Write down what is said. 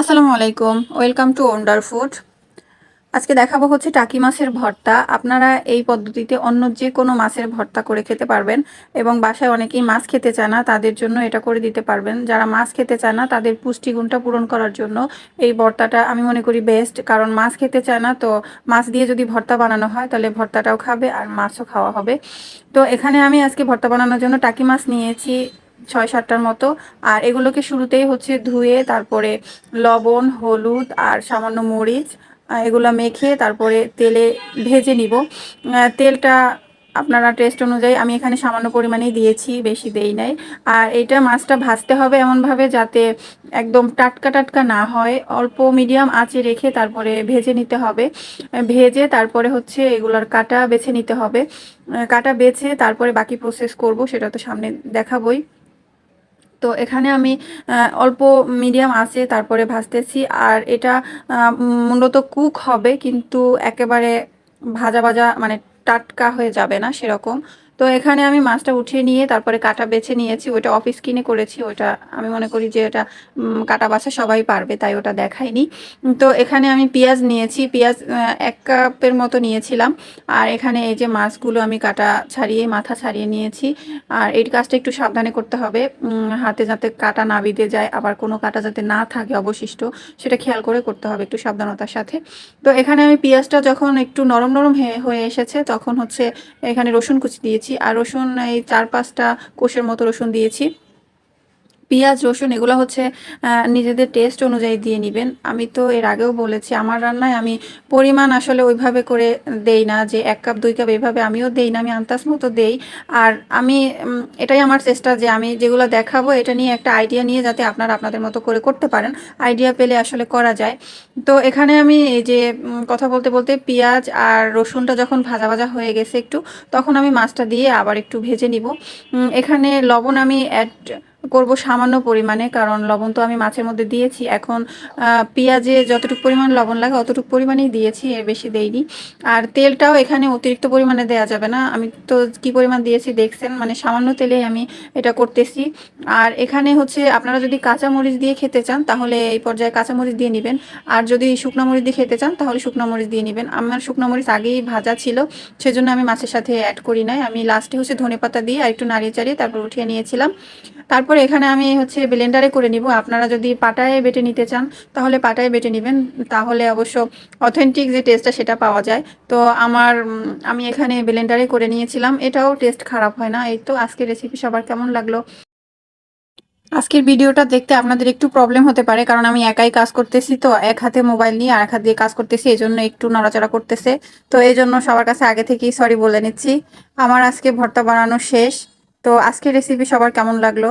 আসসালামু আলাইকুম। Welcome to wonder food আজকে দেখাবো হচ্ছে টাকি মাছের ভর্তা। আপনারা এই পদ্ধতিতে অন্য যে কোনো মাছের ভর্তা করে খেতে পারবেন এবং বাসায় অনেকেই মাছ খেতে চায় না, তাদের জন্য এটা করে দিতে পারবেন। যারা মাছ খেতে চায় না, তাদের পুষ্টিগুণটা পূরণ করার জন্য এই ভর্তাটা আমি মনে করি বেস্ট কারণ মাছ খেতে চায় না, তো মাছ দিয়ে যদি ভর্তা বানানো হয়, তাহলে ভর্তাটাও খাবে আর মাছও খাওয়া হবে। তো এখানে আমি আজকে ভর্তা বানানোর জন্য টাকি মাছ নিয়েছি। ছয় সাতটার মতো। আর এগুলোকে শুরুতেই হচ্ছে ধুয়ে, তারপরে লবণ, হলুদ আর সামান্য মরিচ এগুলো মেখে তারপরে তেলে ভেজে নিব। তেলটা আপনারা টেস্ট অনুযায়ী আমি এখানে সামান্য পরিমাণেই দিয়েছি, বেশি দেই নাই। আর এটা মাছটা ভাজতে হবে এমনভাবে যাতে একদম টাটকা টাটকা না হয়। অল্প, মিডিয়াম আঁচে রেখে তারপরে ভেজে নিতে হবে। ভেজে তারপরে হচ্ছে এগুলার কাটা বেছে নিতে হবে। কাটা বেছে তারপরে বাকি প্রসেস করব, সেটা তো সামনে দেখাবই। তো এখানে আমি অল্প মিডিয়াম আছে, তারপরে ভাজতেছি। আর এটা মূলত কুক হবে, কিন্তু একেবারে ভাজা ভাজা মানে টাটকা হয়ে যাবে না সেরকম। তো এখানে আমি মাছটা উঠিয়ে নিয়ে তারপরে কাটা বেছে নিয়েছি ওটা অফিস কিনে করেছি ওটা আমি মনে করি যে এটা কাটা বাছা সবাই পারবে, তাই ওটা দেখাইনি। তো এখানে আমি পেঁয়াজ নিয়েছি, পেঁয়াজ এক কাপের মতো নিয়েছিলাম। আর এখানে এই যে মাছগুলো আমি কাটা ছাড়িয়ে, মাথা ছাড়িয়ে নিয়েছি। আর এই কাজটা একটু সাবধানে করতে হবে। হাতে যাতে কাটা না বিঁধে যায়, আবার কোনো কাটা যাতে না থাকে অবশিষ্ট, সেটা খেয়াল করে করতে হবে একটু সাবধানতার সাথে। তো এখানে আমি পেঁয়াজটা যখন একটু নরম নরম হয়ে এসেছে, তখন হচ্ছে এখানে রসুন কুচি দিয়েছি। আর রসুন এই চার পাঁচটা কোষের মতো রসুন দিয়েছি। পেঁয়াজ, রসুন এগুলো হচ্ছে নিজেদের টেস্ট অনুযায়ী দিয়ে নেবেন। আমি তো এর আগেও বলেছি, আমার রান্নায় আমি পরিমাণ আসলে ওইভাবে করে দেই না যে এক কাপ, দুই কাপ এইভাবে আমিও দেই না, আমি আন্দাজ মতো দেই। আর আমি এটাই আমার চেষ্টা যে আমি যেগুলো দেখাবো, এটা নিয়ে একটা আইডিয়া নিয়ে যাতে আপনারা আপনাদের মতো করে করতে পারেন। আইডিয়া পেলে আসলে করা যায়। তো এখানে আমি এই যে কথা বলতে বলতে পেঁয়াজ আর রসুনটা যখন ভাজা ভাজা হয়ে গেছে একটু, তখন আমি মাছটা দিয়ে আবার একটু ভেজে নিব। এখানে লবণ আমি অ্যাড করব সামান্য পরিমাণে, কারণ লবণ তো আমি মাছের মধ্যে দিয়েছি। এখন পেঁয়াজে যতটুকু পরিমাণ লবণ লাগে অতটুকু পরিমাণেই দিয়েছি, এর বেশি দেইনি। আর তেলটাও এখানে অতিরিক্ত পরিমাণে দেওয়া যাবে না। আমি তো কি পরিমাণ দিয়েছি দেখছেন মানে সামান্য তেলেই আমি এটা করতেছি। আর এখানে হচ্ছে আপনারা যদি কাঁচা মরিচ দিয়ে খেতে চান, তাহলে এই পর্যায়ে কাঁচা মরিচ দিয়ে নেবেন। আর যদি শুকনো মরিচ দিয়ে খেতে চান, তাহলে শুকনো মরিচ দিয়ে নেবেন। আমার শুকনো মরিচ আগেই ভাজা ছিল, সেজন্য আমি মাছের সাথে অ্যাড করি নাই। আমি লাস্টে হচ্ছে ধনেপাতা দিয়ে আর একটু নাড়িয়ে চাড়িয়ে তারপর উঠিয়ে নিয়েছিলাম। তারপরে এখানে আমি হচ্ছে ব্লেন্ডারে করে নিব। আপনারা যদি পাটায় বেটে নিতে চান, তাহলে পাটায় বেটে নেবেন। তাহলে অবশ্য অথেন্টিক যে টেস্টটা সেটা পাওয়া যায়। তো আমার আমি এখানে ব্লেন্ডারে করে নিয়েছিলাম। এটাও টেস্ট খারাপ হয় না। এই তো আজকের রেসিপি সবার কেমন লাগল? আজকের ভিডিওটা দেখতে আপনাদের একটু প্রবলেম হতে পারে, কারণ আমি একাই কাজ করতেছি তো, এক হাতে মোবাইল নিয়ে আর এক হাত দিয়ে কাজ করতেছি এই জন্য একটু নড়াচড়া করতেছে। তো এই জন্য সবার কাছে আগে থেকেই সরি বলে নিচ্ছি। আমার আজকে ভর্তা বানানো শেষ। তো আজকের রেসিপি সবার কেমন লাগল?